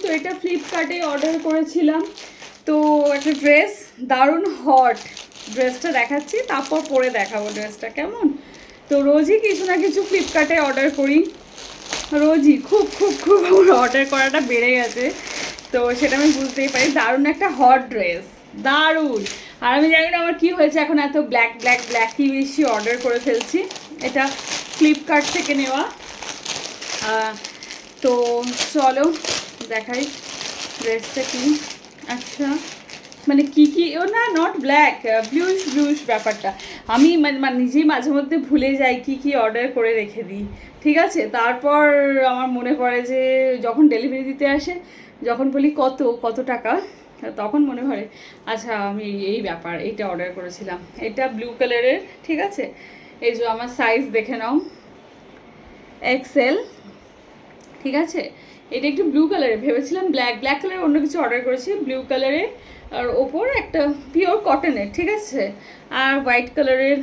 তো এটা ফ্লিপকার্টে অর্ডার করেছিলাম। তো একটা ড্রেস দারুণ হট ড্রেসটা দেখাচ্ছি, তারপর পরে দেখাবো ড্রেসটা কেমন? তো রোজই কিছু না কিছু ফ্লিপকার্টে অর্ডার করি। রোজই, খুব খুব খুব অর্ডার করাটা বেড়ে গেছে। তো সেটা আমি বুঝতেই পারি, দারুণ একটা হট ড্রেস দারুণ। আর আমি জানি না আমার কী হয়েছে, এখন এত ব্ল্যাক ব্ল্যাক ব্ল্যাকই বেশি অর্ডার করে ফেলছি। এটা ফ্লিপকার্ট থেকে নেওয়া। তো চলো দেখাই ড্রেসটা কি? আচ্ছা মানে কি কি? ও না নট ব্ল্যাক ব্লুইশ ব্লুইশ ব্যাপারটা। আমি মানে মানে নিজেই মাঝে মধ্যে ভুলে যাই কি কি অর্ডার করে রেখে দিই। ঠিক আছে? তারপর আমার মনে পড়ে যে, যখন ডেলিভারি দিতে আসে, যখন বলি কত কত টাকা, তখন মনে হয় আচ্ছা আমি এই ব্যাপার, এইটা অর্ডার করেছিলাম। এটা ব্লু কালারের ঠিক আছে? এই যে আমার সাইজ দেখে নাও। এক্সেল ঠিক আছে? এটা একটু ব্লু কালারের ভেবেছিলাম ব্ল্যাক ব্ল্যাক কালারের অন্য কিছু অর্ডার করেছি। ব্লু কালারের আর ওপর একটা পিওর কটনের ঠিক আছে? আর হোয়াইট কালারের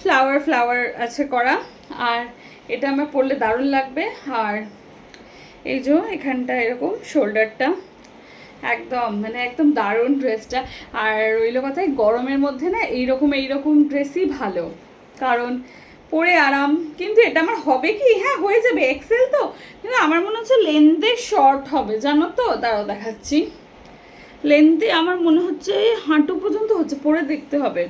ফ্লাওয়ার ফ্লাওয়ার আছে করা। আর এটা আমার পরলে দারুণ লাগবে। আর এই যে এখানটা এরকম শোল্ডারটা একদম মানে একদম দারুণ ড্রেসটা আর রইল কথায় গরমের মধ্যে না, এইরকম এইরকম ড্রেসই ভালো। কারণ পরে আরাম। কিন্তু এটা আমার হবে কি? হ্যাঁ হয়ে যাবে। এক্সেল তো। কিন্তু আমার মনে হচ্ছে লেন্থে শর্ট হবে। জানো তো? দাঁড়াও, দেখাচ্ছি। লেন্থে আমার মনে হচ্ছে হাঁটু পর্যন্ত হচ্ছে। পরে দেখতে হবে।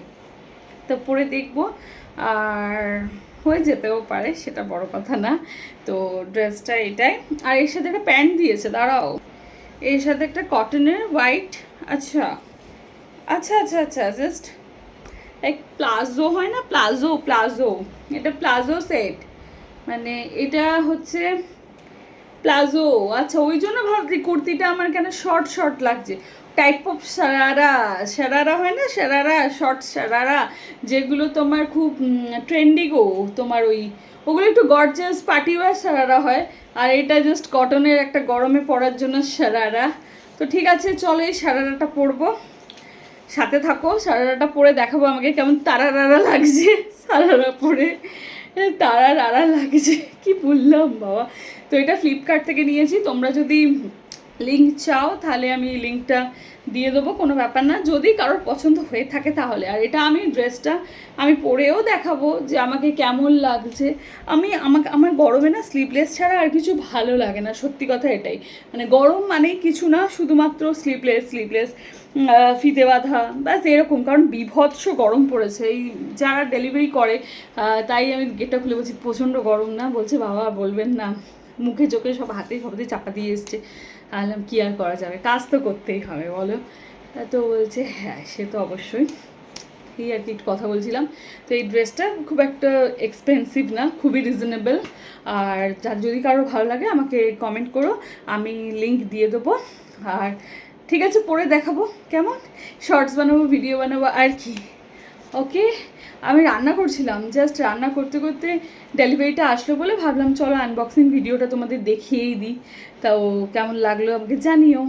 তো পরে দেখব। আর হয়ে যেতেও পারে, সেটা বড় কথা না। তো ড্রেসটা এটাই। আর এর সাথে একটা প্যান্ট দিয়েছে, দাঁড়াও। এর সাথে একটা কটনের হোয়াইট আচ্ছা। আচ্ছা আচ্ছা আচ্ছা জাস্ট এক প্লাজো হয় না? Palazzo palazzo. এটা প্লাজো সেট। মানে এটা হচ্ছে প্লাজো। আচ্ছা ওই জন্য ভাবছি কুর্তিটা আমার কেন শর্ট শর্ট লাগছে? টাইপ অফ সারারা সারারা হয় না? সারারা, শর্ট সারারা, যেগুলো তোমার খুব ট্রেন্ডি গো। তোমার ওই, ওগুলো একটু গর্জাস পার্টি ওয়ার সারারা হয়। আর এটা জাস্ট কটনের একটা গরমে পরার জন্য সারারা। তো ঠিক আছে, চলো এই সারারাটা পরবো। সাথে থাকো, সারারাটা পরে দেখাবো আমাকে কেমন তারা রারা লাগছে। সারারা পরে তারা রারা লাগছে। কি বললাম বাবা। তো এটা ফ্লিপকার্ট থেকে নিয়েছি। তোমরা যদি লিঙ্ক চাও, তাহলে আমি লিঙ্কটা দিয়ে দেবো, কোনো ব্যাপার না। যদি কারোর পছন্দ হয়ে থাকে তাহলে। আর এটা আমি ড্রেসটা আমি পরেও দেখাবো যে আমাকে কেমন লাগছে। আমি আমাকে, আমার গরমে না স্লিপলেস ছাড়া আর কিছু ভালো লাগে না, সত্যি কথা এটাই। মানে গরম মানেই কিছু না, শুধুমাত্র স্লিপলেস স্লিপলেস ফিতে বাঁধা, ব্যাস এরকম। কারণ বিভৎস গরম পড়েছে। এই যারা ডেলিভারি করে তাই আমি গেটটা খুলে বলছি, প্রচণ্ড গরম না? বলছে, বাবা, বলবেন না। মুখে চোখে সব হাতে সবতে চাপা দিয়ে এসছে। আলাম কি আর করা যাবে? কাজ তো করতেই হবে, বলো। তো বলছে হ্যাঁ সে তো অবশ্যই। এই আর কি কথা বলছিলাম। তো এই ড্রেসটা খুব একটা এক্সপেন্সিভ না, খুবই রিজনেবল আর যার যদি কারও ভালো লাগে, আমাকে কমেন্ট করো, আমি লিংক দিয়ে দেবো। আর ঠিক আছে, পরে দেখাবো, কেমন? শর্টস বানাবো ভিডিও বানাবো, আর কি? ওকে আমি রান্না করছিলাম জাস্ট রান্না করতে করতে ডেলিভারিটা আসলো বলে ভাবলাম, চলো আনবক্সিং ভিডিওটা তোমাদের দেখিয়েই দিই। তাও কেমন লাগল আমাকে জানিও।